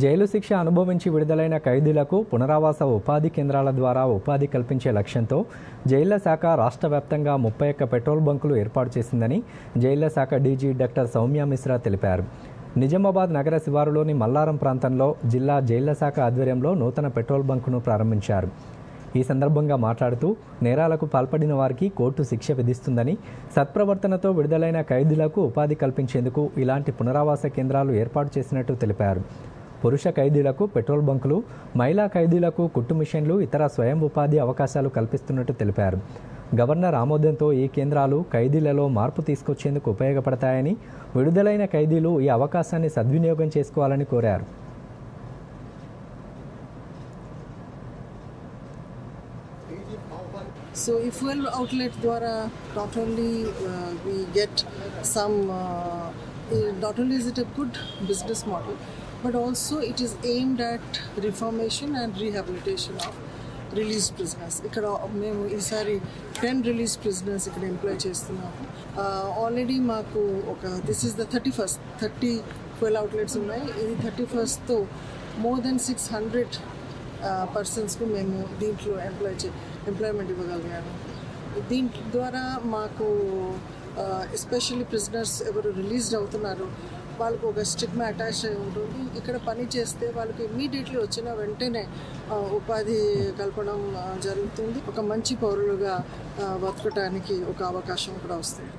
Jail శిక్ష అనుభవించి విడుదలైన ఖైదీలకు పునరావాస ఉపాధి కేంద్రాల ద్వారా ఉపాధి కల్పించే లక్ష్యంతో జైళ్ళ శాఖ రాష్ట్ర వ్యాప్తంగా ముప్పై ఒక్క పెట్రోల్ బంకులు ఏర్పాటు చేసిందని జైళ్ళ శాఖ డీజీ డాక్టర్ సౌమ్య మిశ్రా తెలిపారు. నిజామాబాద్ నగర శివారులోని మల్లారం ప్రాంతంలో జిల్లా జైళ్ళ శాఖ ఆధ్వర్యంలో నూతన పెట్రోల్ బంకును ప్రారంభించారు. ఈ సందర్భంగా మాట్లాడుతూ నేరాలకు పాల్పడిన వారికి కోర్టు శిక్ష విధిస్తుందని సత్ప్రవర్తనతో విడుదలైన ఖైదీలకు ఉపాధి కల్పించేందుకు ఇలాంటి పునరావాస కేంద్రాలు ఏర్పాటు చేసినట్టు తెలిపారు. పురుష ఖైదీలకు పెట్రోల్ బంకులు మహిళా ఖైదీలకు కుట్టు మిషన్లు ఇతర స్వయం ఉపాధి అవకాశాలు కల్పిస్తున్నట్టు తెలిపారు. గవర్నర్ ఆమోదంతో ఈ కేంద్రాలు ఖైదీలలో మార్పు తీసుకొచ్చేందుకు ఉపయోగపడతాయని విడుదలైన ఖైదీలు ఈ అవకాశాన్ని సద్వినియోగం చేసుకోవాలని కోరారు. So, if fuel outlet ద్వారా not only uh, we get some, uh, not only is it a good business model, but also it is aimed at reformation and rehabilitation of release prisoners ఇక్కడ మేము ఈసారి ten release prisoners ఇక్కడ employ చేస్తున్నాము. Uh, already మాకు ఒక this is the thirty first thirty twelve outlets ఉన్నాయి. ఇది thirty ఫస్ట్తో మోర్ దెన్ సిక్స్ హండ్రెడ్ పర్సన్స్కు మేము దీంట్లో ఎంప్లాయ్ చే ఎంప్లాయ్మెంట్ ఇవ్వగలిగాము. దీంట్ ద్వారా మాకు ఎస్పెషల్లీ ప్రిజనర్స్ ఎవరు రిలీజ్డ్ అవుతున్నారు. వాళ్ళకు ఒక స్టిగ్మా అటాచ్ అయి ఉంటుంది. ఇక్కడ పని చేస్తే వాళ్ళకి ఇమ్మీడియట్లీ వచ్చిన వెంటనే ఉపాధి కల్పడం జరుగుతుంది. ఒక మంచి పౌరులుగా బతకటానికి ఒక అవకాశం కూడా వస్తుంది.